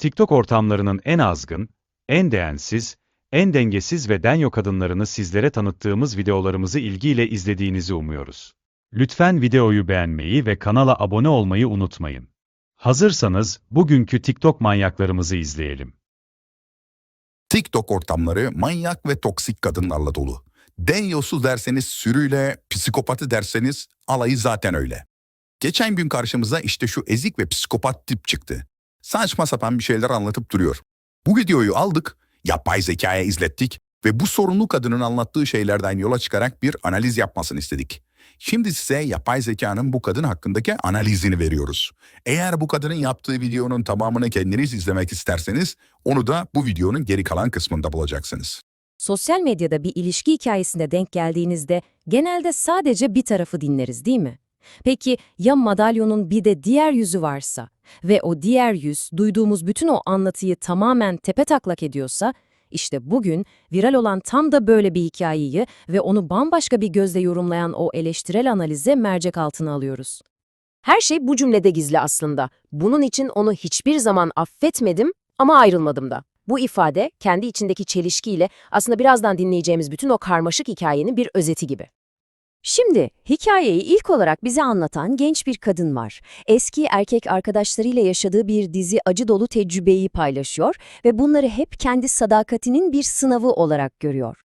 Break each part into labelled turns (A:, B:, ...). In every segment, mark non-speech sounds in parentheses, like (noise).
A: TikTok ortamlarının en azgın, en değensiz, en dengesiz ve denyo kadınlarını sizlere tanıttığımız videolarımızı ilgiyle izlediğinizi umuyoruz. Lütfen videoyu beğenmeyi ve kanala abone olmayı unutmayın. Hazırsanız bugünkü TikTok manyaklarımızı izleyelim.
B: TikTok ortamları manyak ve toksik kadınlarla dolu. Denyosu derseniz sürüyle, psikopatı derseniz alayı zaten öyle. Geçen gün karşımıza işte şu ezik ve psikopat tip çıktı. Saçma sapan bir şeyler anlatıp duruyor. Bu videoyu aldık, yapay zekaya izlettik ve bu sorunlu kadının anlattığı şeylerden yola çıkarak bir analiz yapmasını istedik. Şimdi size yapay zekanın bu kadın hakkındaki analizini veriyoruz. Eğer bu kadının yaptığı videonun tamamını kendiniz izlemek isterseniz onu da bu videonun geri kalan kısmında bulacaksınız.
C: Sosyal medyada bir ilişki hikayesine denk geldiğinizde genelde sadece bir tarafı dinleriz değil mi? Peki ya madalyonun bir de diğer yüzü varsa ve o diğer yüz duyduğumuz bütün o anlatıyı tamamen tepetaklak ediyorsa, işte bugün viral olan tam da böyle bir hikayeyi ve onu bambaşka bir gözle yorumlayan o eleştirel analize mercek altına alıyoruz. Her şey bu cümlede gizli aslında. Bunun için onu hiçbir zaman affetmedim ama ayrılmadım da. Bu ifade kendi içindeki çelişkiyle aslında birazdan dinleyeceğimiz bütün o karmaşık hikayenin bir özeti gibi. Şimdi hikayeyi ilk olarak bize anlatan genç bir kadın var. Eski erkek arkadaşlarıyla yaşadığı bir dizi acı dolu tecrübeyi paylaşıyor ve bunları hep kendi sadakatinin bir sınavı olarak görüyor.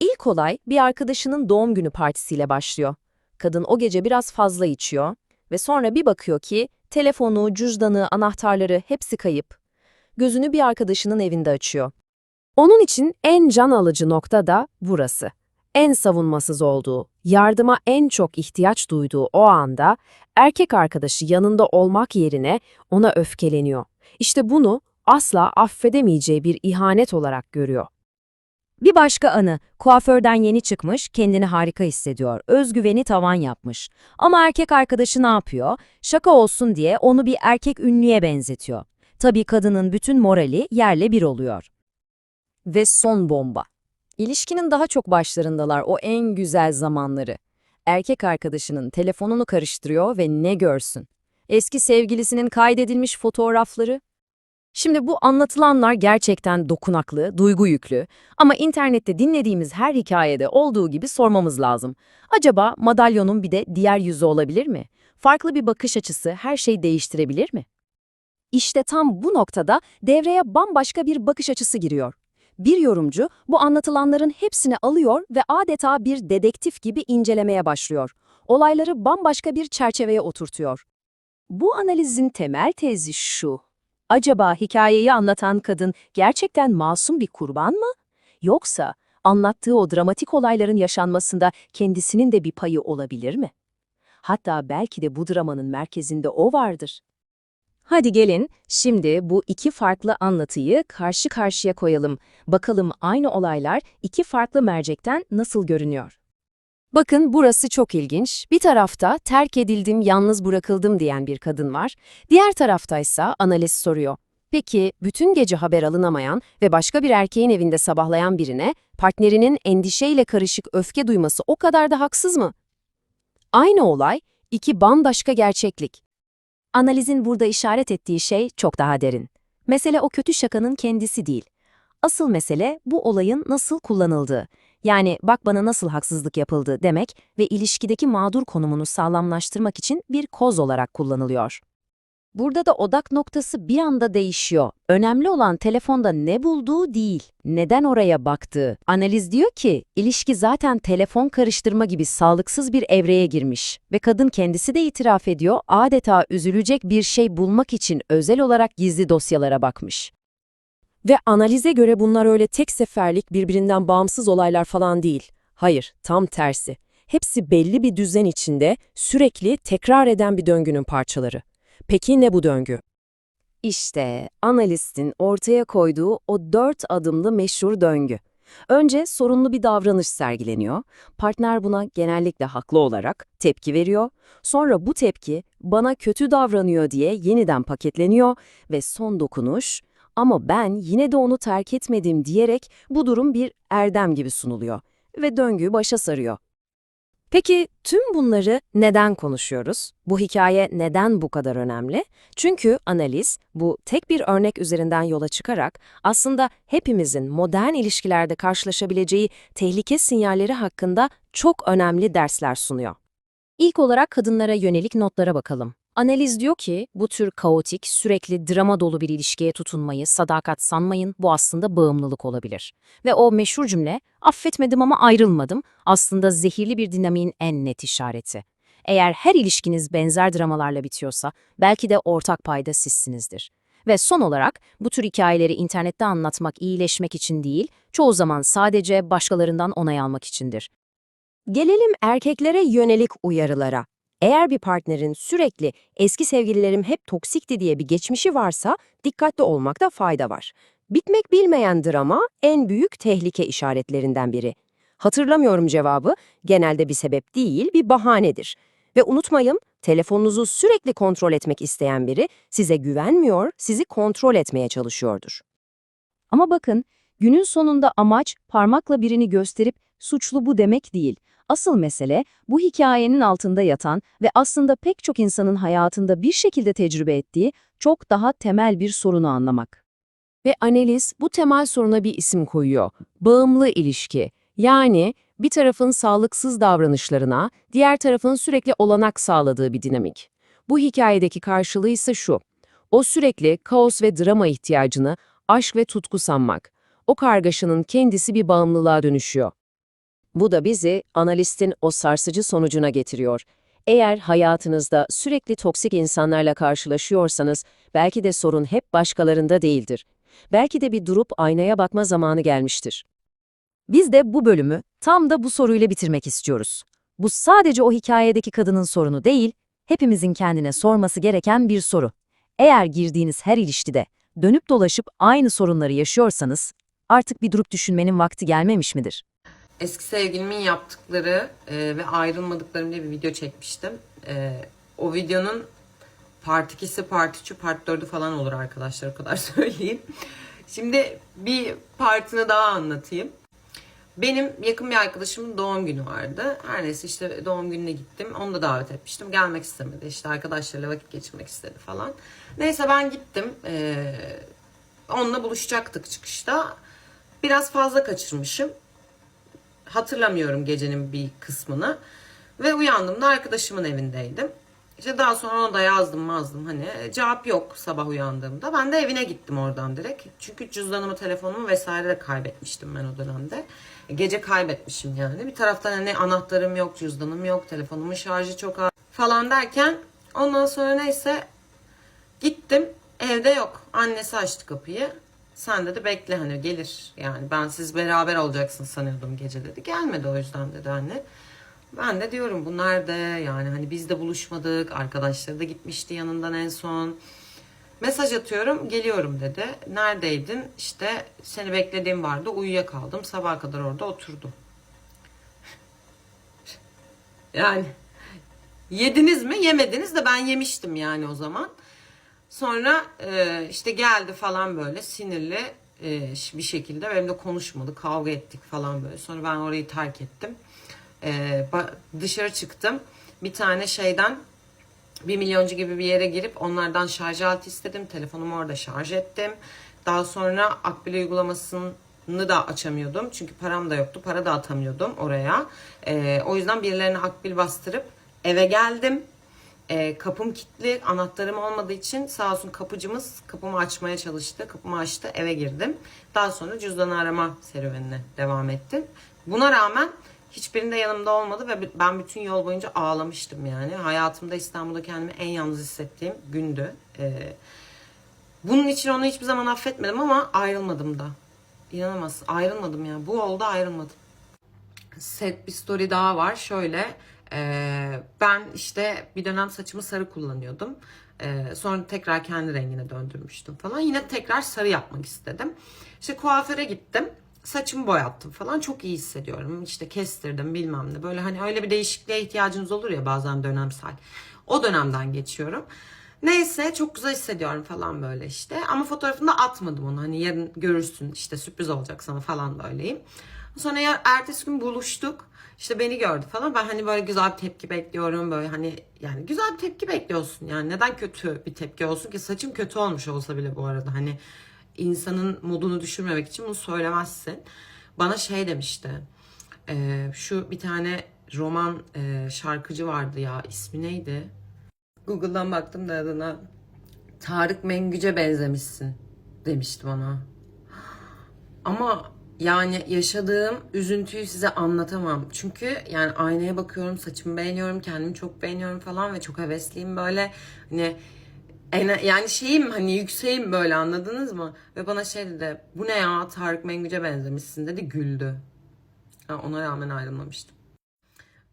C: İlk olay bir arkadaşının doğum günü partisiyle başlıyor. Kadın o gece biraz fazla içiyor ve sonra bir bakıyor ki telefonu, cüzdanı, anahtarları hepsi kayıp. Gözünü bir arkadaşının evinde açıyor. Onun için en can alıcı nokta da burası. En savunmasız olduğu, yardıma en çok ihtiyaç duyduğu o anda erkek arkadaşı yanında olmak yerine ona öfkeleniyor. İşte bunu asla affedemeyeceği bir ihanet olarak görüyor. Bir başka anı, kuaförden yeni çıkmış, kendini harika hissediyor, özgüveni tavan yapmış. Ama erkek arkadaşı ne yapıyor? Şaka olsun diye onu bir erkek ünlüye benzetiyor. Tabii kadının bütün morali yerle bir oluyor. Ve son bomba. İlişkinin daha çok başlarındalar o en güzel zamanları. Erkek arkadaşının telefonunu karıştırıyor ve ne görsün? Eski sevgilisinin kaydedilmiş fotoğrafları. Şimdi bu anlatılanlar gerçekten dokunaklı, duygu yüklü ama internette dinlediğimiz her hikayede olduğu gibi sormamız lazım. Acaba madalyonun bir de diğer yüzü olabilir mi? Farklı bir bakış açısı her şeyi değiştirebilir mi? İşte tam bu noktada devreye bambaşka bir bakış açısı giriyor. Bir yorumcu bu anlatılanların hepsini alıyor ve adeta bir dedektif gibi incelemeye başlıyor. Olayları bambaşka bir çerçeveye oturtuyor. Bu analizin temel tezi şu. Acaba hikayeyi anlatan kadın gerçekten masum bir kurban mı? Yoksa anlattığı o dramatik olayların yaşanmasında kendisinin de bir payı olabilir mi? Hatta belki de bu dramanın merkezinde o vardır. Hadi gelin, şimdi bu iki farklı anlatıyı karşı karşıya koyalım. Bakalım aynı olaylar iki farklı mercekten nasıl görünüyor. Bakın burası çok ilginç. Bir tarafta terk edildim, yalnız bırakıldım diyen bir kadın var. Diğer taraftaysa analiz soruyor. Peki bütün gece haber alınamayan ve başka bir erkeğin evinde sabahlayan birine partnerinin endişeyle karışık öfke duyması o kadar da haksız mı? Aynı olay, iki bambaşka gerçeklik. Analizin burada işaret ettiği şey çok daha derin. Mesele o kötü şakanın kendisi değil. Asıl mesele bu olayın nasıl kullanıldığı. Yani bak bana nasıl haksızlık yapıldı demek ve ilişkideki mağdur konumunu sağlamlaştırmak için bir koz olarak kullanılıyor. Burada da odak noktası bir anda değişiyor. Önemli olan telefonda ne bulduğu değil, neden oraya baktığı. Analiz diyor ki, ilişki zaten telefon karıştırma gibi sağlıksız bir evreye girmiş ve kadın kendisi de itiraf ediyor, adeta üzülecek bir şey bulmak için özel olarak gizli dosyalara bakmış. Ve analize göre bunlar öyle tek seferlik birbirinden bağımsız olaylar falan değil. Hayır, tam tersi. Hepsi belli bir düzen içinde sürekli tekrar eden bir döngünün parçaları. Peki ne bu döngü? İşte analistin ortaya koyduğu o dört adımlı meşhur döngü. Önce sorunlu bir davranış sergileniyor. Partner buna genellikle haklı olarak tepki veriyor. Sonra bu tepki bana kötü davranıyor diye yeniden paketleniyor ve son dokunuş ama ben yine de onu terk etmedim diyerek bu durum bir erdem gibi sunuluyor ve döngü başa sarıyor. Peki tüm bunları neden konuşuyoruz? Bu hikaye neden bu kadar önemli? Çünkü analiz bu tek bir örnek üzerinden yola çıkarak aslında hepimizin modern ilişkilerde karşılaşabileceği tehlike sinyalleri hakkında çok önemli dersler sunuyor. İlk olarak kadınlara yönelik notlara bakalım. Analiz diyor ki bu tür kaotik, sürekli drama dolu bir ilişkiye tutunmayı sadakat sanmayın, bu aslında bağımlılık olabilir. Ve o meşhur cümle, affetmedim ama ayrılmadım, aslında zehirli bir dinamiğin en net işareti. Eğer her ilişkiniz benzer dramalarla bitiyorsa, belki de ortak payda sizsinizdir. Ve son olarak, bu tür hikayeleri internette anlatmak iyileşmek için değil, çoğu zaman sadece başkalarından onay almak içindir. Gelelim erkeklere yönelik uyarılara. Eğer bir partnerin sürekli eski sevgililerim hep toksikti diye bir geçmişi varsa dikkatli olmakta fayda var. Bitmek bilmeyen drama en büyük tehlike işaretlerinden biri. Hatırlamıyorum cevabı genelde bir sebep değil bir bahanedir. Ve unutmayın telefonunuzu sürekli kontrol etmek isteyen biri size güvenmiyor, sizi kontrol etmeye çalışıyordur. Ama bakın günün sonunda amaç parmakla birini gösterip suçlu bu demek değil. Asıl mesele bu hikayenin altında yatan ve aslında pek çok insanın hayatında bir şekilde tecrübe ettiği çok daha temel bir sorunu anlamak. Ve analiz bu temel soruna bir isim koyuyor. Bağımlı ilişki. Yani bir tarafın sağlıksız davranışlarına, diğer tarafın sürekli olanak sağladığı bir dinamik. Bu hikayedeki karşılığı ise şu. O sürekli kaos ve drama ihtiyacını aşk ve tutku sanmak. O kargaşanın kendisi bir bağımlılığa dönüşüyor. Bu da bizi analistin o sarsıcı sonucuna getiriyor. Eğer hayatınızda sürekli toksik insanlarla karşılaşıyorsanız belki de sorun hep başkalarında değildir. Belki de bir durup aynaya bakma zamanı gelmiştir. Biz de bu bölümü tam da bu soruyla bitirmek istiyoruz. Bu sadece o hikayedeki kadının sorunu değil, hepimizin kendine sorması gereken bir soru. Eğer girdiğiniz her ilişkide dönüp dolaşıp aynı sorunları yaşıyorsanız, artık bir durup düşünmenin vakti gelmemiş midir?
D: Eski sevgilimin yaptıkları e, ve ayrılmadıklarım diye bir video çekmiştim. E, o videonun part 2'si, part 3'ü, part 4'ü falan olur arkadaşlar o kadar (laughs) söyleyeyim. Şimdi bir partini daha anlatayım. Benim yakın bir arkadaşımın doğum günü vardı. Her neyse işte doğum gününe gittim. Onu da davet etmiştim. Gelmek istemedi. İşte arkadaşlarıyla vakit geçirmek istedi falan. Neyse ben gittim. Ee, onunla buluşacaktık çıkışta. Biraz fazla kaçırmışım hatırlamıyorum gecenin bir kısmını. Ve uyandığımda arkadaşımın evindeydim. İşte daha sonra ona da yazdım mazdım hani cevap yok sabah uyandığımda. Ben de evine gittim oradan direkt. Çünkü cüzdanımı, telefonumu vesaire de kaybetmiştim ben o dönemde. Gece kaybetmişim yani. Bir taraftan hani anahtarım yok, cüzdanım yok, telefonumun şarjı çok az falan derken ondan sonra neyse gittim evde yok. Annesi açtı kapıyı. Sen dedi bekle hani gelir. Yani ben siz beraber olacaksın sanıyordum gece dedi. Gelmedi o yüzden dedi anne. Ben de diyorum bu nerede? Yani hani biz de buluşmadık. Arkadaşları da gitmişti yanından en son. Mesaj atıyorum geliyorum dedi. Neredeydin? İşte seni beklediğim vardı uyuyakaldım. Sabaha kadar orada oturdum. (laughs) yani yediniz mi? Yemediniz de ben yemiştim yani o zaman. Sonra e, işte geldi falan böyle sinirli e, bir şekilde benimle konuşmadı. Kavga ettik falan böyle. Sonra ben orayı terk ettim. E, dışarı çıktım. Bir tane şeyden bir milyoncu gibi bir yere girip onlardan şarj aleti istedim. Telefonumu orada şarj ettim. Daha sonra Akbil uygulamasını da açamıyordum. Çünkü param da yoktu. Para da atamıyordum oraya. E, o yüzden birilerine Akbil bastırıp eve geldim. E, kapım kilitli, anahtarım olmadığı için sağ olsun kapıcımız kapımı açmaya çalıştı. Kapımı açtı, eve girdim. Daha sonra cüzdanı arama serüvenine devam ettim. Buna rağmen hiçbirinde yanımda olmadı ve ben bütün yol boyunca ağlamıştım yani. Hayatımda İstanbul'da kendimi en yalnız hissettiğim gündü. E, bunun için onu hiçbir zaman affetmedim ama ayrılmadım da. İnanamazsın ayrılmadım ya. Bu oldu ayrılmadım. Set bir story daha var. Şöyle ee, ben işte bir dönem saçımı sarı kullanıyordum. Ee, sonra tekrar kendi rengine döndürmüştüm falan. Yine tekrar sarı yapmak istedim. İşte kuaföre gittim. Saçımı boyattım falan. Çok iyi hissediyorum. İşte kestirdim bilmem ne. Böyle hani öyle bir değişikliğe ihtiyacınız olur ya bazen dönemsel. O dönemden geçiyorum. Neyse çok güzel hissediyorum falan böyle işte. Ama fotoğrafını da atmadım onu. Hani yarın görürsün işte sürpriz olacak sana falan böyleyim. Sonra ya, ertesi gün buluştuk. İşte beni gördü falan. Ben hani böyle güzel bir tepki bekliyorum. Böyle hani yani güzel bir tepki bekliyorsun. Yani neden kötü bir tepki olsun ki? Saçım kötü olmuş olsa bile bu arada. Hani insanın modunu düşürmemek için bunu söylemezsin. Bana şey demişti. Ee, şu bir tane roman e, şarkıcı vardı ya. ismi neydi? Google'dan baktım da adına. Tarık Mengüce benzemişsin demişti bana. Ama yani yaşadığım üzüntüyü size anlatamam. Çünkü yani aynaya bakıyorum, saçımı beğeniyorum, kendimi çok beğeniyorum falan ve çok hevesliyim böyle. Hani en- yani şeyim hani yükseğim böyle anladınız mı? Ve bana şey dedi, bu ne ya Tarık Mengüce benzemişsin dedi, güldü. Ha, ona rağmen ayrılmamıştım.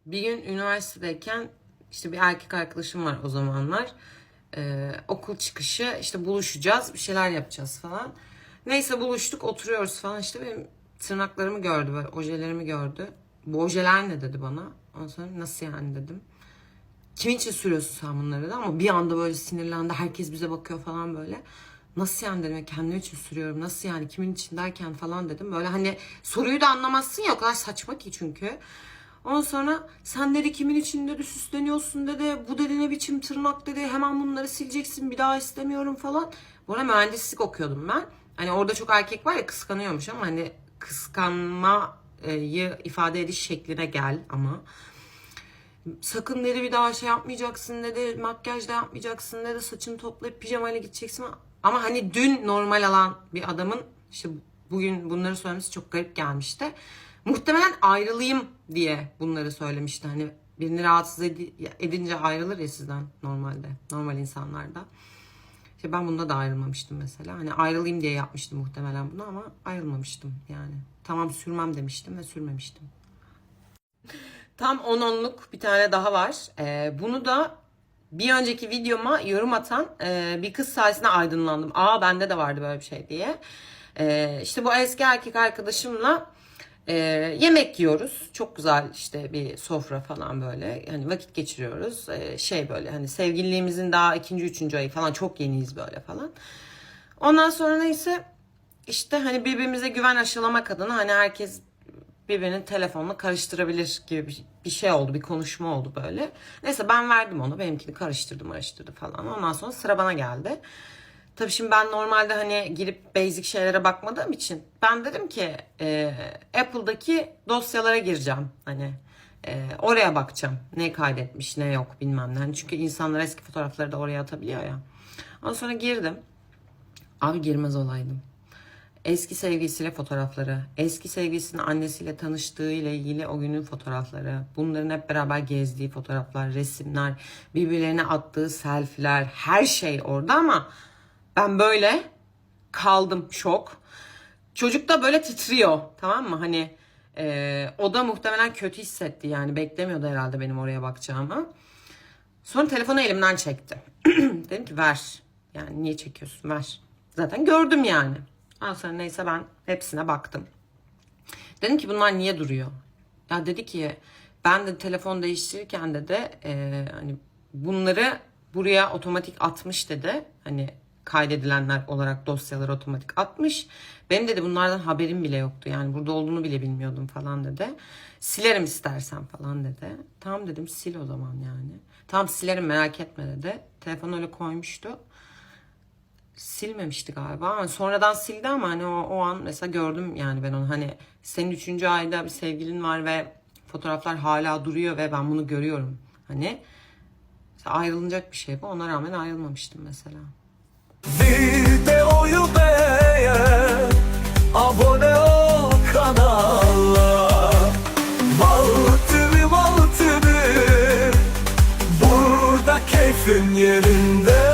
D: Bir gün üniversitedeyken işte bir erkek arkadaşım var o zamanlar. Ee, okul çıkışı işte buluşacağız bir şeyler yapacağız falan. Neyse buluştuk oturuyoruz falan işte benim tırnaklarımı gördü böyle ojelerimi gördü. Bu ojeler ne dedi bana. Ondan sonra nasıl yani dedim. Kimin için sürüyorsun sen bunları dedi ama bir anda böyle sinirlendi. Herkes bize bakıyor falan böyle. Nasıl yani dedim kendim için sürüyorum. Nasıl yani kimin için derken falan dedim. Böyle hani soruyu da anlamazsın ya o kadar saçma ki çünkü. Ondan sonra sen dedi kimin için dedi süsleniyorsun dedi. Bu dedi ne biçim tırnak dedi. Hemen bunları sileceksin bir daha istemiyorum falan. Bu arada mühendislik okuyordum ben. Hani orada çok erkek var ya kıskanıyormuş ama hani kıskanmayı ifade ediş şekline gel ama. Sakın dedi bir daha şey yapmayacaksın dedi. Makyaj da yapmayacaksın dedi. Saçını toplayıp pijamayla gideceksin. Ama hani dün normal alan bir adamın işte bugün bunları söylemesi çok garip gelmişti. Muhtemelen ayrılayım diye bunları söylemişti. Hani birini rahatsız edi- edince ayrılır ya sizden normalde. Normal insanlarda. İşte ben bunda da ayrılmamıştım mesela. Hani ayrılayım diye yapmıştım muhtemelen bunu ama ayrılmamıştım yani. Tamam sürmem demiştim ve sürmemiştim. Tam 10 onluk bir tane daha var. Ee, bunu da bir önceki videoma yorum atan e, bir kız sayesinde aydınlandım. Aa bende de vardı böyle bir şey diye. Ee, işte bu eski erkek arkadaşımla e, yemek yiyoruz. Çok güzel işte bir sofra falan böyle. Hani vakit geçiriyoruz. Ee, şey böyle hani sevgililiğimizin daha ikinci, üçüncü ayı falan çok yeniyiz böyle falan. Ondan sonra neyse işte hani birbirimize güven aşılamak adına hani herkes birbirinin telefonla karıştırabilir gibi bir, şey oldu. Bir konuşma oldu böyle. Neyse ben verdim onu. Benimkini karıştırdım araştırdı falan. Ondan sonra sıra bana geldi. Tabii şimdi ben normalde hani girip basic şeylere bakmadığım için ben dedim ki e, Apple'daki dosyalara gireceğim. Hani e, oraya bakacağım. Ne kaydetmiş ne yok bilmem ne. Hani çünkü insanlar eski fotoğrafları da oraya atabiliyor ya. Ondan sonra girdim. Abi girmez olaydım. Eski sevgilisiyle fotoğrafları, eski sevgilisinin annesiyle tanıştığı ile ilgili o günün fotoğrafları, bunların hep beraber gezdiği fotoğraflar, resimler, birbirlerine attığı selfiler, her şey orada ama ben böyle kaldım şok. Çocuk da böyle titriyor tamam mı? Hani e, o da muhtemelen kötü hissetti yani beklemiyordu herhalde benim oraya bakacağımı. Sonra telefonu elimden çekti. (clears throat) Dedim ki ver. Yani niye çekiyorsun ver. Zaten gördüm yani. Ondan sonra neyse ben hepsine baktım. Dedim ki bunlar niye duruyor? Ya dedi ki ben de telefon değiştirirken de de e, hani bunları buraya otomatik atmış dedi. Hani kaydedilenler olarak dosyalar otomatik atmış. Benim dedi bunlardan haberim bile yoktu. Yani burada olduğunu bile bilmiyordum falan dedi. Silerim istersen falan dedi. Tamam dedim sil o zaman yani. Tamam silerim merak etme dedi. Telefon öyle koymuştu silmemişti galiba ama sonradan sildi ama hani o, o an mesela gördüm yani ben onu hani senin üçüncü ayda bir sevgilin var ve fotoğraflar hala duruyor ve ben bunu görüyorum hani ayrılacak bir şey bu ona rağmen ayrılmamıştım mesela.
E: Abone ol kanala Mal TV Burada keyfin yerinde